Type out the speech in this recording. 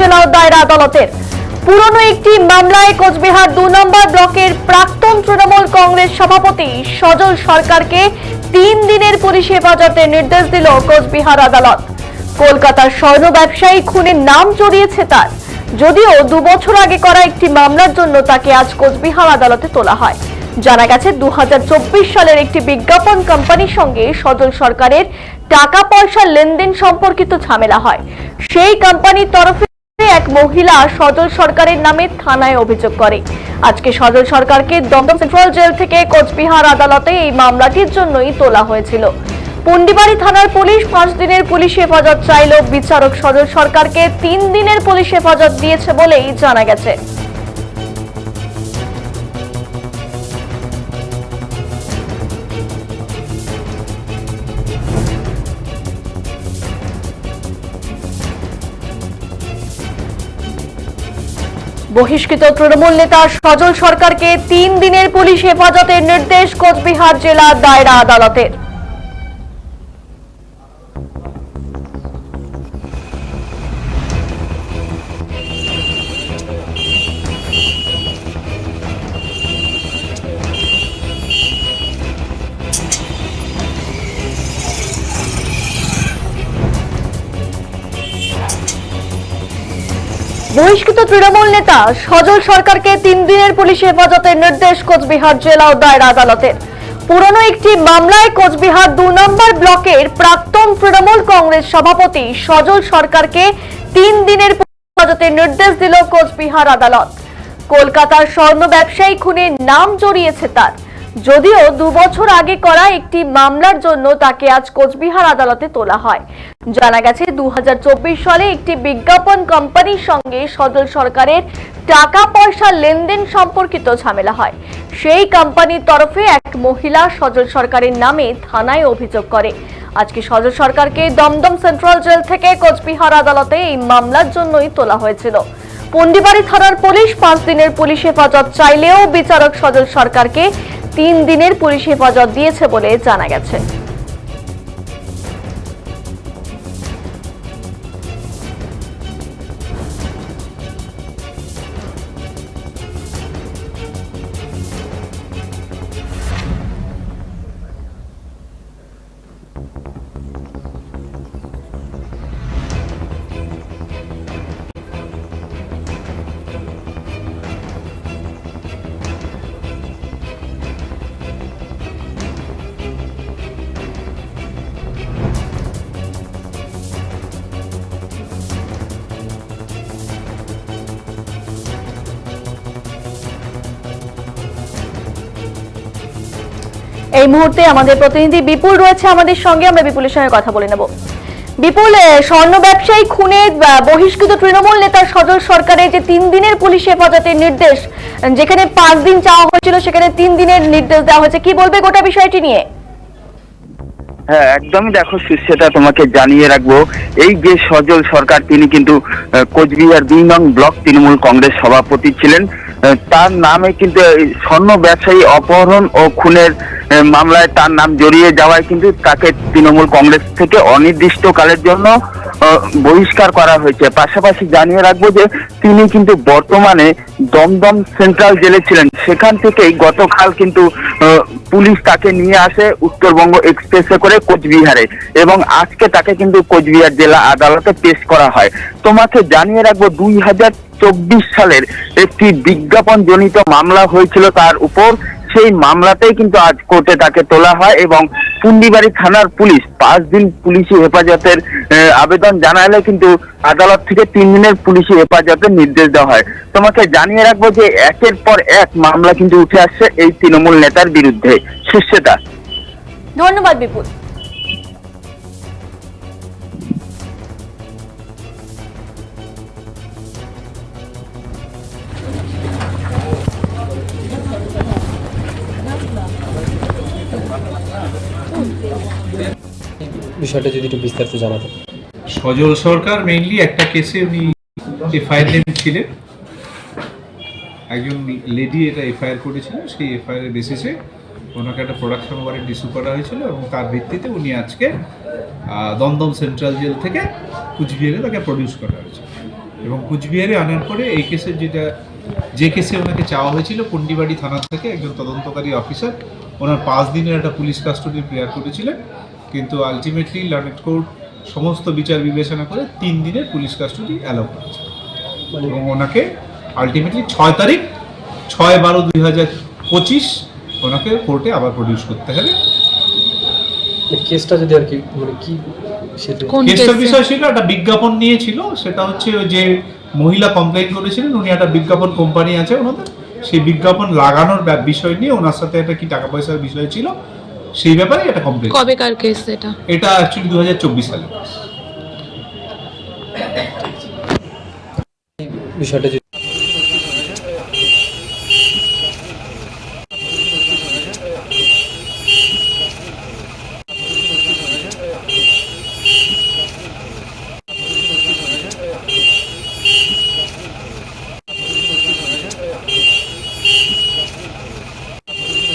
জেলা দায়রা আদালতের। পুরনো একটি মামলায় কোচবিহার দু নম্বর ব্লকের প্রাক্তন তৃণমূল কংগ্রেস সভাপতি সজল সরকারকে তিন দিনের পুলিশ হেফাজতের নির্দেশ দিল কোচবিহার আদালত। কলকাতার স্বর্ণ ব্যবসায়ী খুনের নাম জড়িয়েছে তার। যদিও দু বছর আগে করা একটি মামলার জন্য তাকে আজ কোচবিহার আদালতে তোলা হয়। জানা গেছে দু হাজার চব্বিশ সালের একটি বিজ্ঞাপন কোম্পানির সঙ্গে সজল সরকারের টাকা পয়সার লেনদেন সম্পর্কিত ঝামেলা হয়। সেই কোম্পানির তরফে এক মহিলা সজল সরকারের নামে থানায় অভিযোগ করে। আজকে সজল সরকারকে দমদম সেন্ট্রাল জেল থেকে কোচবিহার আদালতে এই মামলাটির জন্যই তোলা হয়েছিল। পুন্ডিবাড়ি থানার পুলিশ পাঁচ দিনের পুলিশ হেফাজত চাইল বিচারক সজল সরকারকে তিন দিনের পুলিশ হেফাজত দিয়েছে বলেই জানা গেছে। বহিষ্কৃত তৃণমূল নেতা সজল সরকারকে তিন দিনের পুলিশ হেফাজতের নির্দেশ কোচবিহার জেলা দায়রা আদালতের। বহিষ্কৃত তৃণমূল নেতা সজল সরকারকে তিন দিনের পুলিশ হেফাজতের নির্দেশ কোচবিহার জেলা ও দায়রা আদালতের। পুরনো একটি মামলায় কোচবিহার দু নম্বর ব্লকের প্রাক্তন তৃণমূল কংগ্রেস সভাপতি সজল সরকারকে তিন দিনের হেফাজতের নির্দেশ দিল কোচবিহার আদালত। কলকাতার স্বর্ণ ব্যবসায়ী খুনের নাম জড়িয়েছে তার। যদিও দু বছর আগে করা একটি মামলার জন্য তাকে আজ কোচবিহার আদালতে তোলা হয়। জানা গেছে দু হাজার চব্বিশ সালে একটি বিজ্ঞাপন কোম্পানির সঙ্গে সজল সরকারের টাকা পয়সা লেনদেন সম্পর্কিত ঝামেলা হয়। সেই কোম্পানির তরফে এক মহিলা সজল সরকারের নামে থানায় অভিযোগ করে। আজকে সজল সরকারকে দমদম সেন্ট্রাল জেল থেকে কোচবিহার আদালতে এই মামলার জন্যই তোলা হয়েছিল। পন্ডিবাড়ি থানার পুলিশ পাঁচ দিনের পুলিশ হেফাজত চাইলেও বিচারক সজল সরকারকে তিন দিনের পুলিশ হেফাজত দিয়েছে বলে জানা গেছে। এই মুহূর্তে আমাদের প্রতিনিধি বিপুল রয়েছে আমাদের সঙ্গে, আমরা বিপুলের সঙ্গে কথা বলে নেব। বিপুল স্বর্ণ ব্যবসায়ী খুনে বহিষ্কৃত তৃণমূল নেতা সজল সরকারের যে তিন দিনের পুলিশ হেফাজতের নির্দেশ, যেখানে পাঁচ দিন চাওয়া হয়েছিল, সেখানে তিন দিনের নির্দেশ দেওয়া হয়েছে। কি বলবে গোটা বিষয়টি নিয়ে? হ্যাঁ একদমই দেখো সেটা তোমাকে জানিয়ে রাখব। এই যে সজল সরকার, তিনি কিন্তু কোচবিহার দুই নং ব্লক তৃণমূল কংগ্রেস সভাপতি ছিলেন। তার নামে কিন্তু স্বর্ণ ব্যবসায়ী অপহরণ ও খুনের মামলায় তার নাম জড়িয়ে যাওয়ায় কিন্তু তাকে তৃণমূল কংগ্রেস থেকে অনির্দিষ্টকালের জন্য বহিষ্কার করা হয়েছে। পাশাপাশি জানিয়ে রাখব যে তিনি কিন্তু বর্তমানে দমদম সেন্ট্রাল জেলে ছিলেন। সেখান থেকেই গতকাল কিন্তু পুলিশ তাকে নিয়ে আসে উত্তরবঙ্গ এক্সপ্রেসে করে কোচবিহারে। এবং আজকে তাকে কিন্তু কোচবিহার জেলা আদালতে পেশ করা হয়। তোমাকে জানিয়ে রাখব, দুই হাজার চব্বিশ সালের একটি বিজ্ঞাপন জনিত মামলা হয়েছিল তার উপর। সেই মামলাতেই কিন্তু আজ কোর্টে তাকে তোলা হয় এবং পুন্ডিবাড়ি থানার পুলিশ পাঁচ দিন পুলিশি হেফাজতের আবেদন জানালে কিন্তু আদালত থেকে তিন দিনের পুলিশি হেফাজতের নির্দেশ দেওয়া হয়। তোমাকে জানিয়ে রাখব যে একের পর এক মামলা কিন্তু উঠে আসছে এই তৃণমূল নেতার বিরুদ্ধে। শীর্ষেটা ধন্যবাদ বিপুল। বিষয়টা যদি একটু বিস্তারিত জানাতেন। সজল সরকার মেইনলি একটা কেসে উনি এফআইআর নেম ছিলেন। একজন লেডি এটা এফআইআর করেছিলেন সেই এফআইআর বেসিসে ওনাকে একটা প্রোডাকশন ওয়ারেন্ট ইস্যু করা হয়েছিল এবং তার ভিত্তিতে উনি আজকে দমদম সেন্ট্রাল জেল থেকে কুচবিহারে তাকে প্রডিউস করা হয়েছে। এবং কুচবিহারে আনার পরে এই কেসের যেটা, যে কেসে ওনাকে চাওয়া হয়েছিল, পন্ডিবাড়ি থানা থেকে একজন তদন্তকারী অফিসার ওনার পাঁচ দিনের একটা পুলিশ কাস্টডি প্রেয়ার করেছিলেন। কিন্তু আলটিমেটলি লার্নেট কোর্ট সমস্ত বিচার বিবেচনা করে তিন দিনের পুলিশ কাস্টডি অ্যালাউ করেছে। মানে এবং ওনাকে আলটিমেটলি ছয় তারিখ ছয় বারো দুই হাজার পঁচিশ ওনাকে কোর্টে আবার প্রডিউস করতে হবে। কেসটা যদি আর কি মানে কি কেসটার বিষয় ছিল একটা বিজ্ঞাপন নিয়েছিল সেটা হচ্ছে যে মহিলা কমপ্লেন করেছিলেন উনি একটা বিজ্ঞাপন কোম্পানি আছে ওনাদের। সেই বিজ্ঞাপন লাগানোর বিষয় নিয়ে ওনার সাথে একটা কি টাকা পয়সার বিষয় ছিল সেই ব্যাপারে এটা কমপ্লিট কবে কার কেস এটা? এটা অ্যাকচুয়ালি দু হাজার চব্বিশ সালে। বিষয়টা